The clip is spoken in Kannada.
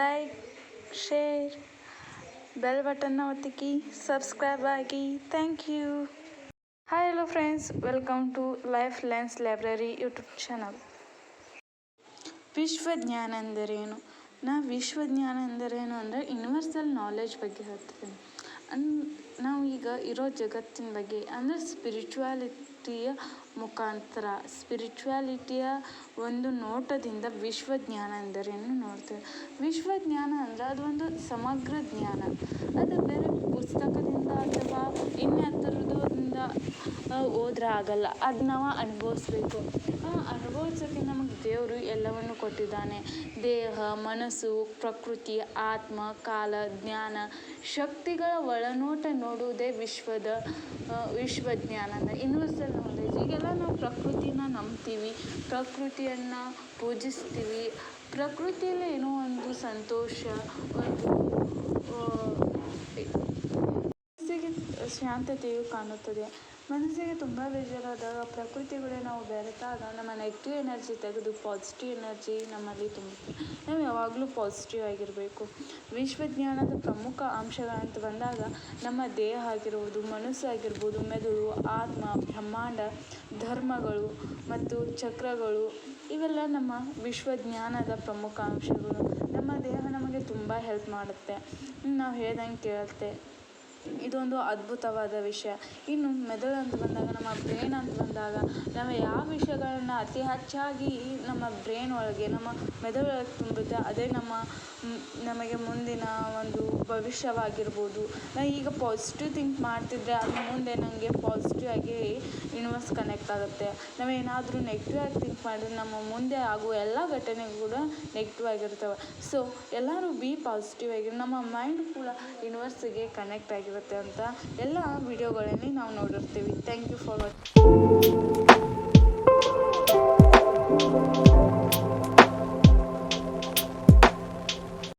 ಲೈಕ್ ಶೇರ್ ಬೆಲ್ ಬಟನ್ನ ಒತ್ತಿಕ್ಕಿ ಸಬ್ಸ್ಕ್ರೈಬ್ ಆಗಿ thank you hi hello friends welcome to life lens library YouTube channel ವಿಶ್ವಜ್ಞಾನ ಎಂದರೇನು ನಾ ವಿಶ್ವಜ್ಞಾನ ಎಂದರೇನು ಅಂದರೆ ಯೂನಿವರ್ಸಲ್ ನಾಲೆಜ್ ಬಗ್ಗೆ ಹೇಳ್ತಿದ್ದೀನಿ. ಅನ್, ನಾವು ಈಗ ಇರೋ ಜಗತ್ತಿನ ಬಗ್ಗೆ, ಅಂದರೆ ಸ್ಪಿರಿಚುವಾಲಿಟಿಯ ಮುಖಾಂತರ ಸ್ಪಿರಿಚುವಾಲಿಟಿಯ ಒಂದು ನೋಟದಿಂದ ವಿಶ್ವಜ್ಞಾನ ಎಂದರೇನು ನೋಡ್ತೇವೆ. ವಿಶ್ವಜ್ಞಾನ ಅಂದರೆ ಅದು ಒಂದು ಸಮಗ್ರ ಜ್ಞಾನ. ಅದು ಬೇರೆ ಹೋದ್ರೆ ಆಗಲ್ಲ. ಅದು ನಾವು ಅನುಭವಿಸ್ಬೇಕು. ಅನುಭವ್ಸೋಕ್ಕೆ ನಮಗೆ ದೇವರು ಎಲ್ಲವನ್ನು ಕೊಟ್ಟಿದ್ದಾನೆ. ದೇಹ, ಮನಸ್ಸು, ಪ್ರಕೃತಿ, ಆತ್ಮ, ಕಾಲ, ಜ್ಞಾನ, ಶಕ್ತಿಗಳ ಒಳನೋಟ ನೋಡುವುದೇ ವಿಶ್ವದ ವಿಶ್ವಜ್ಞಾನ ಅಂದರೆ ಯೂನಿವರ್ಸಲ್ ನಾಲೆಜ್ ಈಗೆಲ್ಲ ನಾವು ಪ್ರಕೃತಿನ ನಂಬ್ತೀವಿ. ಪ್ರಕೃತಿಯನ್ನು ಪೂಜಿಸ್ತೀವಿ. ಪ್ರಕೃತಿಯಲ್ಲಿ ಏನೋ ಒಂದು ಸಂತೋಷ, ಒಂದು ಶಾಂತತೆಯು ಕಾಣುತ್ತದೆ. ಮನಸ್ಸಿಗೆ ತುಂಬ ಬೇಜಾರಾದಾಗ ಪ್ರಕೃತಿ ಕೂಡ ನಾವು ಬೆರೆತಾಗ ನಮ್ಮ ನೆಗೆಟಿವ್ ಎನರ್ಜಿ ತೆಗೆದು ಪಾಸಿಟಿವ್ ಎನರ್ಜಿ ನಮ್ಮಲ್ಲಿ ತುಂಬುತ್ತೆ ನಾವು ಯಾವಾಗಲೂ ಪಾಸಿಟಿವ್ ಆಗಿರಬೇಕು. ವಿಶ್ವಜ್ಞಾನದ ಪ್ರಮುಖ ಅಂಶಗಳಂತ ಬಂದಾಗ ನಮ್ಮ ದೇಹ ಆಗಿರ್ಬೋದು, ಮನಸ್ಸು ಆಗಿರ್ಬೋದು, ಮೆದುಳು, ಆತ್ಮ, ಬ್ರಹ್ಮಾಂಡ, ಧರ್ಮಗಳು ಮತ್ತು ಚಕ್ರಗಳು ಇವೆಲ್ಲ ನಮ್ಮ ವಿಶ್ವಜ್ಞಾನದ ಪ್ರಮುಖ ಅಂಶಗಳು. ನಮ್ಮ ದೇಹ ನಮಗೆ ತುಂಬ ಹೆಲ್ಪ್ ಮಾಡುತ್ತೆ. ನಾವು ಹೇಳ್ದಂಗೆ ಕೇಳುತ್ತೆ. ಇದೊಂದು ಅದ್ಭುತವಾದ ವಿಷಯ. ಇನ್ನು ಮೆದುಳು ಅಂತ ಬಂದಾಗ ನಮ್ಮ ಬ್ರೈನ್ ಅಂತ ಬಂದಾಗ ನಾವು ಯಾವ ವಿಷಯಗಳನ್ನ ಅತಿ ಹೆಚ್ಚಾಗಿ ನಮ್ಮ ಬ್ರೈನ್ ಒಳಗೆ, ನಮ್ಮ ಮೆದುಳೊಳಗೆ ತುಂಬುತ್ತೆ ಅದೇ ನಮ್ಮ ನಮಗೆ ಮುಂದಿನ ಒಂದು ಭವಿಷ್ಯವಾಗಿರ್ಬೋದು. ನಾವು ಈಗ ಪಾಸಿಟಿವ್ ಥಿಂಕ್ ಮಾಡ್ತಿದ್ದರೆ ಅದು ಮುಂದೆ ನನಗೆ ಪಾಸಿಟಿವ್ ಆಗಿ ಯೂನಿವರ್ಸ್ ಕನೆಕ್ಟ್ ಆಗುತ್ತೆ. ನಾವೇನಾದರೂ ನೆಗೆಟಿವ್ ಆಗಿ ಥಿಂಕ್ ಮಾಡಿದ್ರೆ ನಮ್ಮ ಮುಂದೆ ಆಗುವ ಎಲ್ಲ ಘಟನೆಗಳು ಕೂಡ ನೆಗೆಟಿವ್ ಆಗಿರ್ತವೆ. ಸೊ ಎಲ್ಲರೂ ಬಿ ಪಾಸಿಟಿವ್ ಆಗಿ ನಮ್ಮ ಮೈಂಡ್ ಕೂಡ ಯೂನಿವರ್ಸಿಗೆ ಕನೆಕ್ಟ್ ಆಗಿರುತ್ತೆ ಅಂತ ಎಲ್ಲ ವಿಡಿಯೋಗಳಲ್ಲಿ ನಾವು ನೋಡಿರ್ತೀವಿ. Thank you for watching